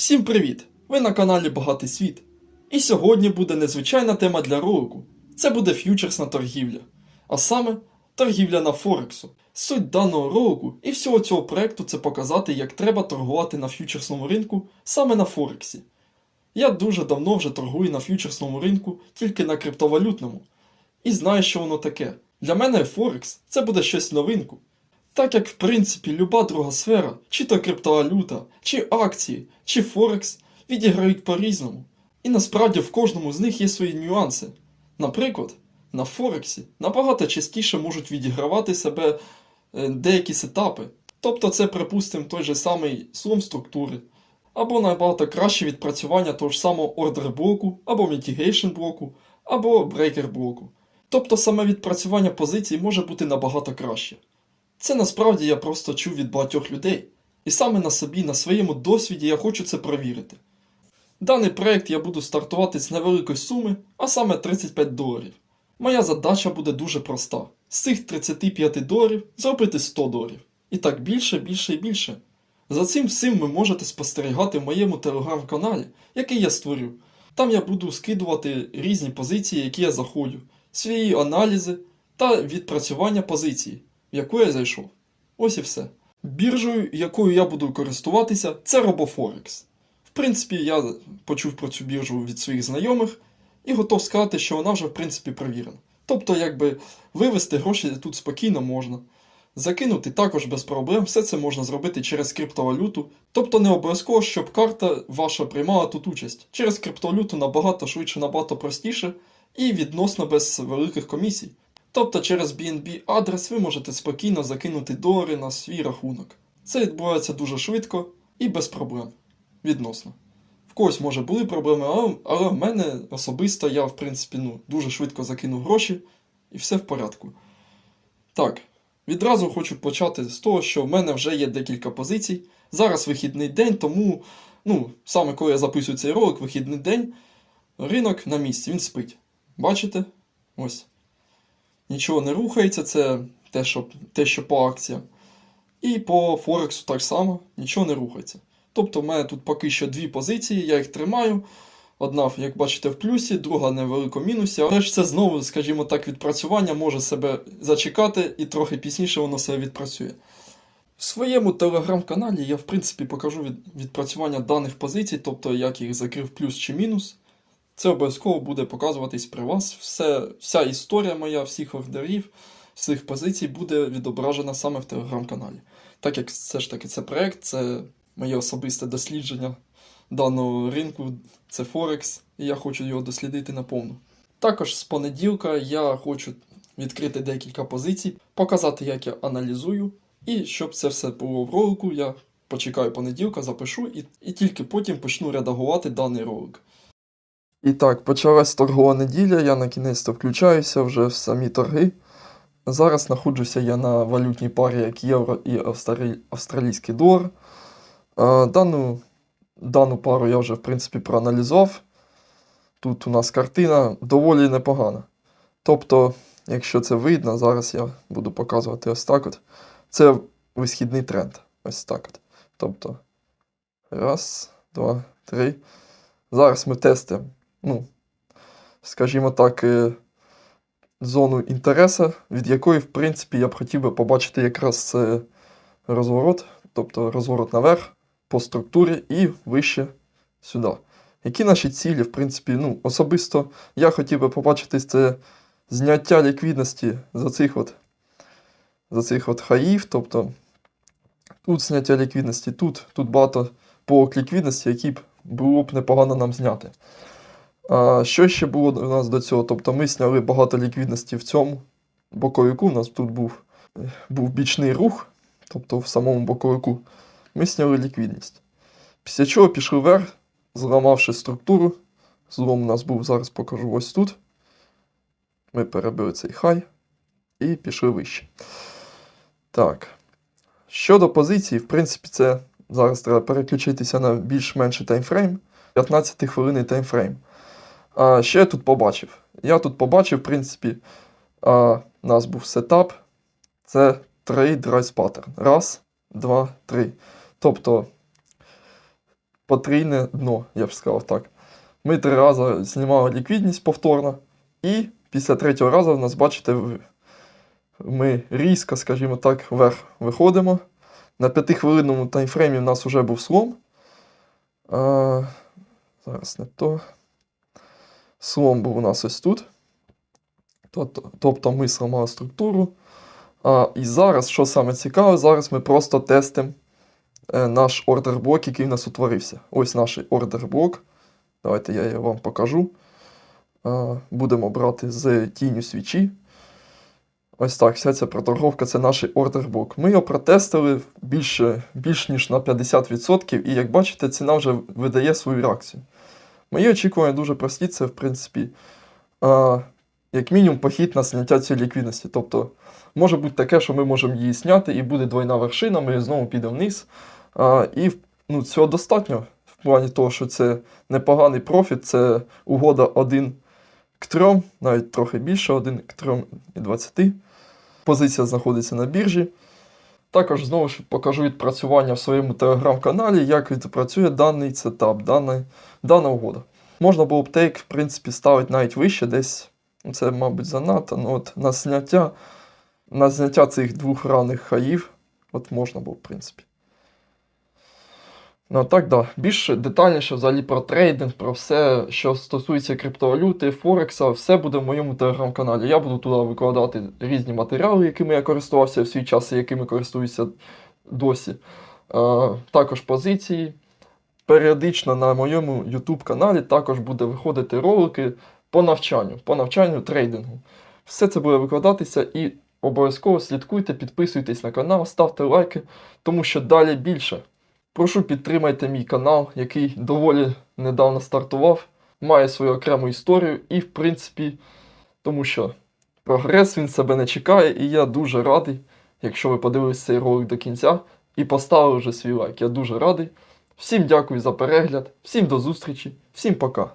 Всім привіт! Ви на каналі Багатий Світ. І сьогодні буде незвичайна тема для ролику. Це буде ф'ючерсна торгівля. А саме торгівля на Форексу. Суть даного ролику і всього цього проекту це показати, як треба торгувати на ф'ючерсному ринку саме на Форексі. Я дуже давно вже торгую на ф'ючерсному ринку, тільки на криптовалютному. І знаю, що воно таке. Для мене Форекс це буде щось новинку. Так як, в принципі, люба друга сфера, чи то криптовалюта, чи акції, чи Форекс, відіграють по-різному. І насправді в кожному з них є свої нюанси. Наприклад, на Форексі набагато частіше можуть відігравати себе е, деякі сетапи. Тобто це, припустимо, той же самий слом структури, або набагато краще відпрацювання того ж самого ордер блоку, або mitigation блоку, або брейкер блоку. Тобто саме відпрацювання позицій може бути набагато краще. Це насправді я просто чув від багатьох людей, і саме на собі, на своєму досвіді я хочу це провірити. Даний проект я буду стартувати з невеликої суми, а саме 35 доларів. Моя задача буде дуже проста: з цих 35 доларів зробити 100 доларів. І так більше, більше і більше. За цим всім ви можете спостерігати в моєму телеграм-каналі, який я створю. Там я буду скидувати різні позиції, які я заходжу, свої аналізи та відпрацювання позиції, в яку я зайшов. Ось і все. Біржею, якою я буду користуватися, це RoboForex. В принципі, я почув про цю біржу від своїх знайомих і готов сказати, що вона вже в принципі перевірена. Тобто, якби вивести гроші тут спокійно можна. Закинути також без проблем, все це можна зробити через криптовалюту. Тобто не обов'язково, щоб карта ваша приймала тут участь. Через криптовалюту набагато швидше, набагато простіше і відносно без великих комісій. Тобто через BNB адрес ви можете спокійно закинути долари на свій рахунок. Це відбувається дуже швидко і без проблем. Відносно. В когось може були проблеми, але, але в мене особисто я, в принципі, ну, дуже швидко закинув гроші і все в порядку. Так, відразу хочу почати з того, що в мене вже є декілька позицій. Зараз вихідний день, тому, ну, саме коли я записую цей ролик, вихідний день, ринок на місці, він спить. Бачите? Ось. Нічого не рухається, це те, що, те, що по акціям. І по Форексу так само, нічого не рухається. Тобто в мене тут поки що дві позиції, я їх тримаю. Одна, як бачите, в плюсі, друга невелико мінусі. Але ж це знову, скажімо так, відпрацювання може себе зачекати і трохи пізніше воно себе відпрацює. В своєму телеграм-каналі я, в принципі, покажу від, відпрацювання даних позицій, тобто як їх закрив плюс чи мінус. Це обов'язково буде показуватись при вас. Все, вся історія моя, всіх ордерів, всіх позицій буде відображена саме в телеграм-каналі. Так як все ж таки це проект, це моє особисте дослідження даного ринку, це Форекс, і я хочу його дослідити наповну. Також з понеділка я хочу відкрити декілька позицій, показати, як я аналізую, і щоб це все було в ролику, я почекаю понеділка, запишу і, і тільки потім почну редагувати даний ролик. І так, почалась торгова неділя, я на кінець включаюся вже в самі торги. Зараз знаходжуся я на валютній парі як євро і австралі... австралійський долар. Дану, дану пару я вже в принципі проаналізував. Тут у нас картина доволі непогана. Тобто, якщо це видно, зараз я буду показувати ось так от. Це висхідний тренд. Ось так от. Тобто, раз, два, три. Зараз ми тестимо, ну, скажімо так, е, зону інтересу, від якої, в принципі, я б хотів би побачити якраз розворот, тобто розворот наверх по структурі і вище сюди. Які наші цілі, в принципі, ну, особисто я хотів би побачити це зняття ліквідності за цих от, за цих от хаїв, тобто тут зняття ліквідності, тут, тут багато полок ліквідності, які б було б непогано нам зняти. Що ще було у нас до цього? Тобто ми зняли багато ліквідності в цьому боковику. У нас тут був, був бічний рух, тобто в самому боковику ми зняли ліквідність. Після чого пішли вверх, зламавши структуру. Злом у нас був, зараз покажу ось тут. Ми перебили цей хай і пішли вище. Так. Щодо позиції, в принципі, це зараз треба переключитися на більш-менший таймфрейм. 15 хвилинний таймфрейм. А що я тут побачив? Я тут побачив, в принципі, а, у нас був сетап. Це трейд rise pattern. Раз, два, три. Тобто потрійне дно, я б сказав так. Ми три рази знімали ліквідність повторно, і після третього разу в нас, бачите, ми різко, скажімо так, вверх виходимо. На п'ятихвилинному таймфреймі в нас вже був слом. А, зараз не то. Слом був у нас ось тут. Тобто, ми зламали структуру. А, і зараз, що саме цікаве, зараз ми просто тестимо е, наш ордер-блок, який в нас утворився. Ось наш ордер-блок. Давайте я його вам покажу. А, будемо брати з тінню свічі. Ось так, вся ця проторговка це наш ордер-блок. Ми його протестили більше, більш ніж на 50%, і як бачите, ціна вже видає свою реакцію. Мої очікування дуже прості, це в принципі, а, як мінімум, похід на зняття цієї ліквідності. Тобто, може бути таке, що ми можемо її зняти, і буде двойна вершина, ми знову підемо вниз. А, і ну, цього достатньо в плані того, що це непоганий профіт, це угода 1 к 3, навіть трохи більше, 1 к 3 і 20. Позиція знаходиться на біржі. Також знову ж покажу відпрацювання в своєму телеграм-каналі, як відпрацює даний сетап, дана, дана угода. Можна було б тейк, в принципі, ставити навіть вище, десь, ну, це, мабуть, занадто, ну от на зняття, на зняття цих двох ранних хаїв, от можна було, в принципі. Ну, так, да. Більш детальніше взагалі про трейдинг, про все, що стосується криптовалюти, Форекса, все буде в моєму телеграм-каналі. Я буду туди викладати різні матеріали, якими я користувався в свій час і якими користуюся досі. Е, також позиції. Періодично на моєму YouTube каналі також буде виходити ролики по навчанню, по навчанню трейдингу. Все це буде викладатися і обов'язково слідкуйте, підписуйтесь на канал, ставте лайки, тому що далі більше. Прошу підтримайте мій канал, який доволі недавно стартував, має свою окрему історію, і, в принципі, тому що прогрес він себе не чекає, і я дуже радий, якщо ви подивились цей ролик до кінця і поставили вже свій лайк. Я дуже радий. Всім дякую за перегляд, всім до зустрічі, всім пока.